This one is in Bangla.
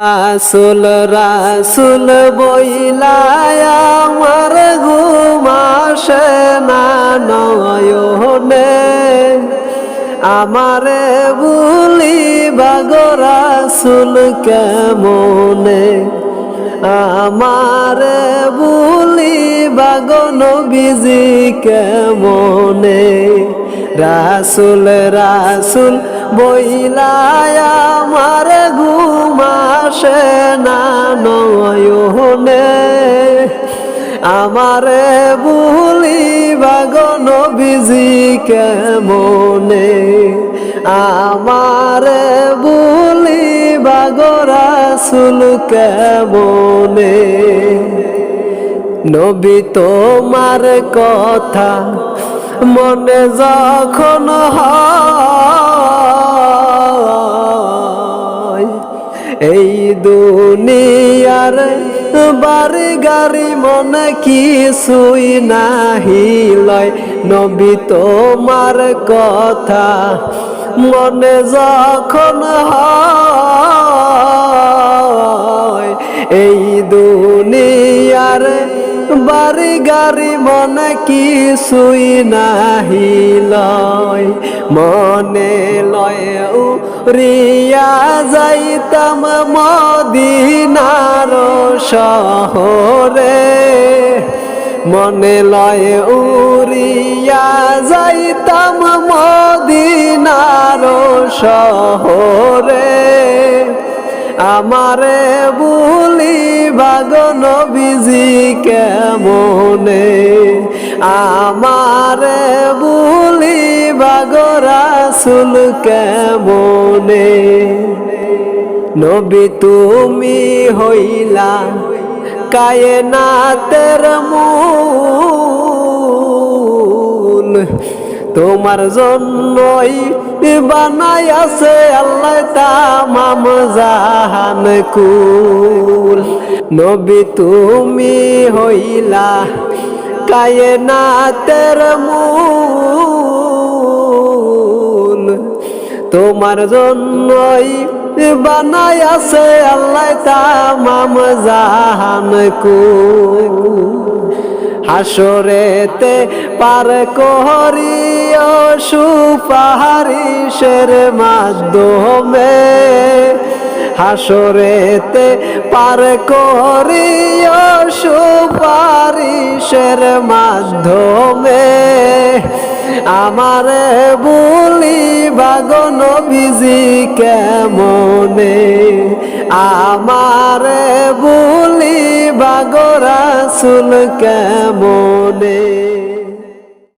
রাসুল রাসুল বইলায় আমার না, নয়নে। আমারে বুলি বাগরাসুল কেমনে? আমারে বুলি বাগন বিজি কেমনে? রাসুল রাসুল বইলায় আমার ঘুমাসে না নয়নে। আমারে বুলি বাগন বিজি কেমনে? আমারে বুলি বাগরাসুল কেমনে? নবী তোমার কথা মনে যখন হয় এই দুনিয়ার বারে গাড়ি মনে কিছুই নাহি লয়। নবী তোমার কথা মনে যখন হয়। এই দুনিয়ার বাড়ি গাড়ি মনে কিছুই নাহি লয়। মনে লয় রিয়া, যাইতাম মদিনার শহরে। মনে লয় উড়িয়া যাইতাম মদিনার শহরে। আমারে বুলি বাগন বিজি কেমনে? আমারে বুলি বাগরাসুল কেমনে? নবী তুমি হইলা কায়নাতের মূল। তোমার জন্যই বানাই আছে আল্লাহ তামাম জাহান কুল। নবী তুমি হইলা কায়নাতের মূল। তোমার জন্যই বানাই আছে আল্লাহ তামাম জাহান কুল। হাসরেতে পার করিও সুপারিশের মাধ্যমে হাসরেতে পার করিও সুপারিশের মাধ্যমে। আমারে বুলি বাগন বিজি কেমনে? আমারে বুলি বাগরাসুল কেমনে?